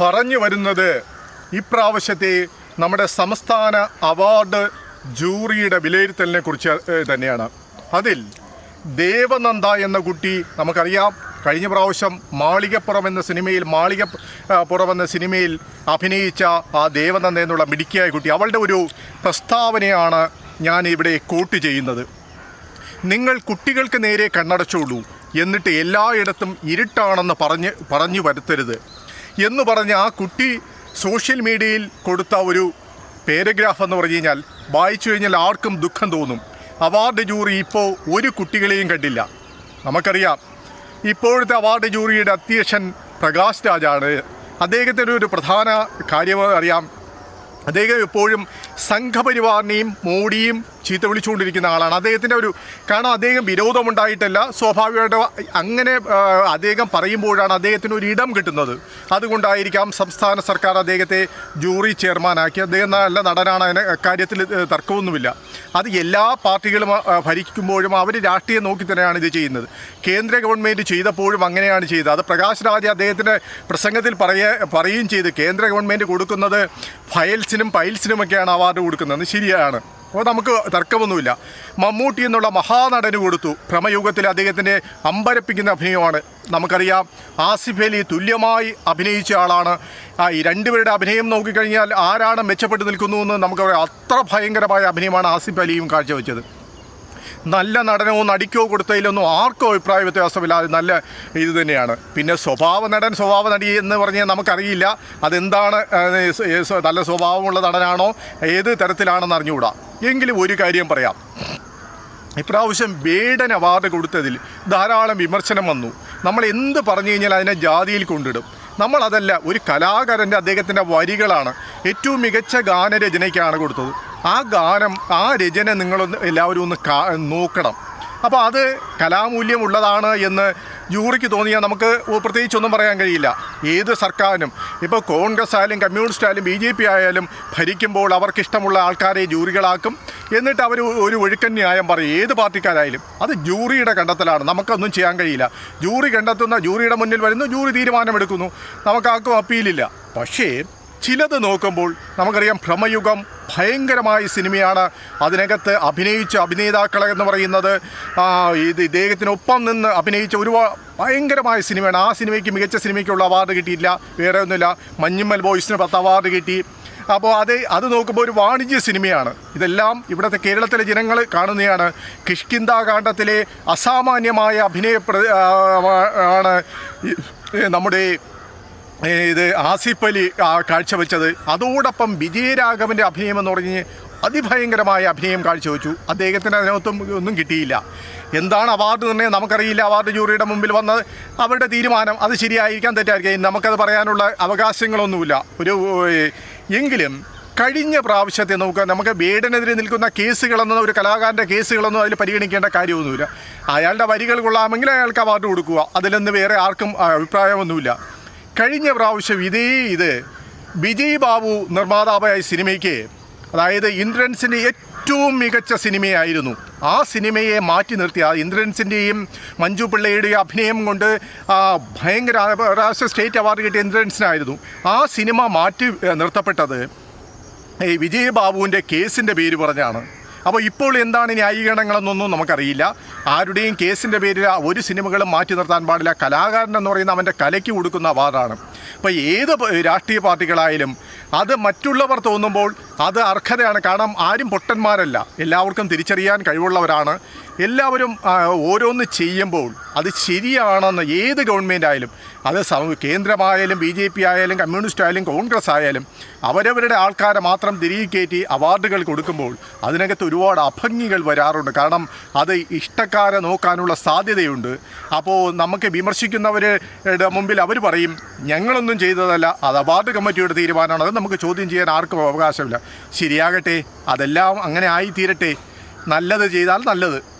പറഞ്ഞു വരുന്നത് ഇപ്രാവശ്യത്തെ നമ്മുടെ സംസ്ഥാന അവാർഡ് ജൂറിയുടെ വിലയിരുത്തലിനെ കുറിച്ച് തന്നെയാണ്. അതിൽ ദേവനന്ദ എന്ന കുട്ടി നമുക്കറിയാം കഴിഞ്ഞ പ്രാവശ്യം മാളികപ്പുറം എന്ന സിനിമയിൽ മാളിക പുറം എന്ന സിനിമയിൽ അഭിനയിച്ച ആ ദേവനന്ദ എന്നുള്ള മിടുക്കിയായ കുട്ടി അവളുടെ ഒരു പ്രസ്താവനയാണ് ഞാൻ ഇവിടെ കോട്ട് ചെയ്യുന്നത്. നിങ്ങൾ കുട്ടികൾക്ക് നേരെ കണ്ണടച്ചോളൂ. എന്നിട്ട് എല്ലായിടത്തും ഇരുട്ടാണെന്ന് പറഞ്ഞ് പറഞ്ഞു വരുത്തരുത്. എന്ന് പറഞ്ഞ് ആ കുട്ടി സോഷ്യൽ മീഡിയയിൽ കൊടുത്ത ഒരു പാരഗ്രാഫ് എന്ന് പറഞ്ഞു കഴിഞ്ഞാൽ വായിച്ചു കഴിഞ്ഞാൽ ആർക്കും ദുഃഖം തോന്നും. അവാർഡ് ജൂറി ഇപ്പോൾ ഒരു കുട്ടികളെയും കണ്ടില്ല. നമുക്കറിയാം ഇപ്പോഴത്തെ അവാർഡ് ജൂറിയുടെ അധ്യക്ഷൻ പ്രകാശ് രാജാണ്. അദ്ദേഹത്തിന്റെ ഒരു പ്രധാന കാര്യം അറിയാം. അദ്ദേഹം എപ്പോഴും സംഘപരിവാറിനെയും മോഡിയും ചീത്ത വിളിച്ചുകൊണ്ടിരിക്കുന്ന ആളാണ്. അദ്ദേഹത്തിന്റെ ഒരു കാരണം അദ്ദേഹം വിരോധമുണ്ടായിട്ടല്ല. സ്വാഭാവികമായിട്ട് അങ്ങനെ അദ്ദേഹം പറയുമ്പോഴാണ് അദ്ദേഹത്തിന് ഒരു ഇടം കിട്ടുന്നത്. അതുകൊണ്ടായിരിക്കാം സംസ്ഥാന സർക്കാർ അദ്ദേഹത്തെ ജൂറി ചെയർമാനാക്കി. അദ്ദേഹം നല്ല നടനാണ്. അതിന് കാര്യത്തിൽ തർക്കമൊന്നുമില്ല. അത് എല്ലാ പാർട്ടികളും ഭരിക്കുമ്പോഴും അവർ രാഷ്ട്രീയം നോക്കി തന്നെയാണ് ഇത് ചെയ്യുന്നത്. കേന്ദ്ര ഗവൺമെന്റ് ചെയ്തപ്പോഴും അങ്ങനെയാണ് ചെയ്തത്. അത് പ്രകാശ് രാജ് അദ്ദേഹത്തിന്റെ പ്രസംഗത്തിൽ പറയ പറയുകയും ചെയ്ത്. കേന്ദ്ര ഗവൺമെന്റ് കൊടുക്കുന്നത് ഫയൽസിനും പൈൽസിനുമൊക്കെയാണ് അവാർഡ് കൊടുക്കുന്നത്. ശരിയാണ്. അപ്പോൾ നമുക്ക് തർക്കമൊന്നുമില്ല. മമ്മൂട്ടി എന്നുള്ള മഹാനടന് കൊടുത്തു. ഭ്രമയുഗത്തിൽ അദ്ദേഹത്തിന്റെ അമ്പരപ്പിക്കുന്ന അഭിനയമാണ്. നമുക്കറിയാം ആസിഫ് അലി തുല്യമായി അഭിനയിച്ച ആളാണ്. ഈ രണ്ടുപേരുടെ അഭിനയം നോക്കിക്കഴിഞ്ഞാൽ ആരാണ് മെച്ചപ്പെട്ടു നിൽക്കുന്നു എന്ന് നമുക്കറിയാം അത്ര ഭയങ്കരമായ അഭിനയമാണ് ആസിഫ് അലിയും കാഴ്ചവെച്ചത്. നല്ല നടനമോ നടിക്കോ കൊടുത്തതിലൊന്നും ആർക്കും അഭിപ്രായ വ്യത്യാസമില്ലാതെ നല്ല ഇത് തന്നെയാണ്. പിന്നെ സ്വഭാവ നടൻ സ്വഭാവ നടി എന്ന് പറഞ്ഞാൽ നമുക്കറിയില്ല. അതെന്താണ് നല്ല സ്വഭാവമുള്ള നടനാണോ ഏത് തരത്തിലാണെന്ന് അറിഞ്ഞുകൂടാ. എങ്കിലും ഒരു കാര്യം പറയാം. ഇപ്രാവശ്യം വേടൻ അവാർഡ് കൊടുത്തതിൽ ധാരാളം വിമർശനം വന്നു. നമ്മൾ എന്ത് പറഞ്ഞു കഴിഞ്ഞാൽ അതിനെ ജാതിയിൽ കൊണ്ടിടും. നമ്മളതല്ല ഒരു കലാകാരന്റെ അദ്ദേഹത്തിന്റെ വരികളാണ്. ഏറ്റവും മികച്ച ഗാനരചനയ്ക്കാണ് കൊടുത്തത്. ആ ഗാനം ആ രചന നിങ്ങളൊന്ന് എല്ലാവരും ഒന്ന് നോക്കണം. അപ്പോൾ അത് കലാമൂല്യമുള്ളതാണ് എന്ന് ജൂറിക്ക് തോന്നിയാൽ നമുക്ക് പ്രത്യേകിച്ചൊന്നും പറയാൻ കഴിയില്ല. ഏത് സർക്കാരിനും ഇപ്പോൾ കോൺഗ്രസ് ആയാലും കമ്മ്യൂണിസ്റ്റ് ആയാലും ബി ജെ പി ആയാലും ഭരിക്കുമ്പോൾ അവർക്കിഷ്ടമുള്ള ആൾക്കാരെ ജൂറികളാക്കും. എന്നിട്ട് അവർ ഒരു ഒഴുക്കൻ ന്യായം പറയും ഏത് പാർട്ടിക്കാരായാലും. അത് ജൂറിയുടെ കണ്ടെത്തലാണ്. നമുക്കൊന്നും ചെയ്യാൻ കഴിയില്ല. ജൂറി കണ്ടെത്തുന്ന ജൂറിയുടെ മുന്നിൽ വരുന്നു ജൂറി തീരുമാനമെടുക്കുന്നു. നമുക്കാർക്കും അപ്പീലില്ല. പക്ഷേ ചിലത് നോക്കുമ്പോൾ നമുക്കറിയാം ഭ്രമയുഗം ഭയങ്കരമായ സിനിമയാണ്. അതിനകത്ത് അഭിനയിച്ച അഭിനേതാക്കൾ എന്ന് പറയുന്നത് ഇത് ഇദ്ദേഹത്തിനൊപ്പം നിന്ന് അഭിനയിച്ച ഒരു ഭയങ്കരമായ സിനിമയാണ്. ആ സിനിമയ്ക്ക് മികച്ച സിനിമയ്ക്കുള്ള അവാർഡ് കിട്ടിയില്ല വേറെ ഒന്നുമില്ല. മഞ്ഞുമ്മൽ ബോയ്സിന് പത്ത് അവാർഡ് കിട്ടി. അപ്പോൾ അത് അത് നോക്കുമ്പോൾ ഒരു വാണിജ്യ സിനിമയാണ്. ഇതെല്ലാം ഇവിടുത്തെ കേരളത്തിലെ ജനങ്ങൾ കാണുന്നതാണ്. കിഷ്കിന്ത കാണ്ഡത്തിലെ അസാമാന്യമായ അഭിനയ ആണ് നമ്മുടെ ഇത് ആസിഫ് അലി കാഴ്ചവെച്ചത്. അതോടൊപ്പം വിജയരാഘവന്റെ അഭിനയം എന്ന് പറഞ്ഞ് അതിഭയങ്കരമായ അഭിനയം കാഴ്ചവെച്ചു. അദ്ദേഹത്തിന് അതിനകത്തും ഒന്നും കിട്ടിയില്ല. എന്താണ് അവാർഡ് നിർണയം നമുക്കറിയില്ല. അവാർഡ് ജൂറിയുടെ മുമ്പിൽ വന്നത് അവരുടെ തീരുമാനം. അത് ശരിയായിരിക്കാം തെറ്റായിരിക്കാം നമുക്കത് പറയാനുള്ള അവകാശങ്ങളൊന്നുമില്ല. ഒരു എങ്കിലും കഴിഞ്ഞ പ്രാവശ്യത്തെ നമുക്ക് നമുക്ക് ബേഡനെതിരെ നിൽക്കുന്ന കേസുകളെന്നോ ഒരു കലാകാരന്റെ കേസുകളൊന്നും അതിൽ പരിഗണിക്കേണ്ട കാര്യമൊന്നുമില്ല. അയാളുടെ വരികൾ കൊള്ളാമെങ്കിൽ അയാൾക്ക് അവാർഡ് കൊടുക്കുക. അതിലൊന്നും വേറെ ആർക്കും അഭിപ്രായമൊന്നുമില്ല. കഴിഞ്ഞ പ്രാവശ്യം ഇതേ ഇത് വിജയ് ബാബു നിർമ്മാതാവായ സിനിമയ്ക്ക് അതായത് ഇന്ദ്രൻസിന്റെ ഏറ്റവും മികച്ച സിനിമയായിരുന്നു. ആ സിനിമയെ മാറ്റി നിർത്തി. ആ ഇന്ദ്രൻസിന്റെയും മഞ്ജു പിള്ളയുടെയും അഭിനയം കൊണ്ട് ഭയങ്കര രാഷ്ട്രീയ സ്റ്റേറ്റ് അവാർഡ് കിട്ടിയ ഇന്ദ്രൻസിനായിരുന്നു. ആ സിനിമ മാറ്റി നിർത്തപ്പെട്ടത് ഈ വിജയ് ബാബുവിന്റെ കേസിന്റെ പേര് പറഞ്ഞാണ്. അപ്പോൾ ഇപ്പോൾ എന്താണ് ന്യായീകരണങ്ങളെന്നൊന്നും നമുക്കറിയില്ല. ആരുടെയും കേസിന്റെ പേരിൽ ഒരു സിനിമകളും മാറ്റി നിർത്താൻ പാടില്ല. കലാകാരൻ എന്ന് പറയുന്ന അവന്റെ കലയ്ക്ക് കൊടുക്കുന്ന അവാർഡാണ്. അപ്പോൾ ഏത് രാഷ്ട്രീയ പാർട്ടികളായാലും അത് മറ്റുള്ളവർ തോന്നുമ്പോൾ അത് അർഹതയാണ്. കാരണം ആരും പൊട്ടന്മാരല്ല. എല്ലാവർക്കും തിരിച്ചറിയാൻ കഴിവുള്ളവരാണ്. എല്ലാവരും ഓരോന്ന് ചെയ്യുമ്പോൾ അത് ശരിയാണെന്ന് ഏത് ഗവൺമെന്റ് ആയാലും അത് കേന്ദ്രമായാലും ബി ജെ പി ആയാലും കമ്മ്യൂണിസ്റ്റ് ആയാലും കോൺഗ്രസ് ആയാലും അവരവരുടെ ആൾക്കാരെ മാത്രം തിരികെ കയറ്റി അവാർഡുകൾ കൊടുക്കുമ്പോൾ അതിനകത്ത് ഒരുപാട് അഭംഗികൾ വരാറുണ്ട്. കാരണം അത് ഇഷ്ടക്കാരെ നോക്കാനുള്ള സാധ്യതയുണ്ട്. അപ്പോൾ നമുക്ക് വിമർശിക്കുന്നവരുടെ മുമ്പിൽ അവർ പറയും ഞങ്ങളൊന്നും ചെയ്തതല്ല. അത് അവാർഡ് കമ്മിറ്റിയുടെ തീരുമാനമാണ്. അത് നമുക്ക് ചോദ്യം ചെയ്യാൻ ആർക്കും അവകാശമില്ല. ശരിയാകട്ടെ അതെല്ലാം അങ്ങനെ ആയിത്തീരട്ടെ. നല്ലത് ചെയ്താൽ നല്ലത്.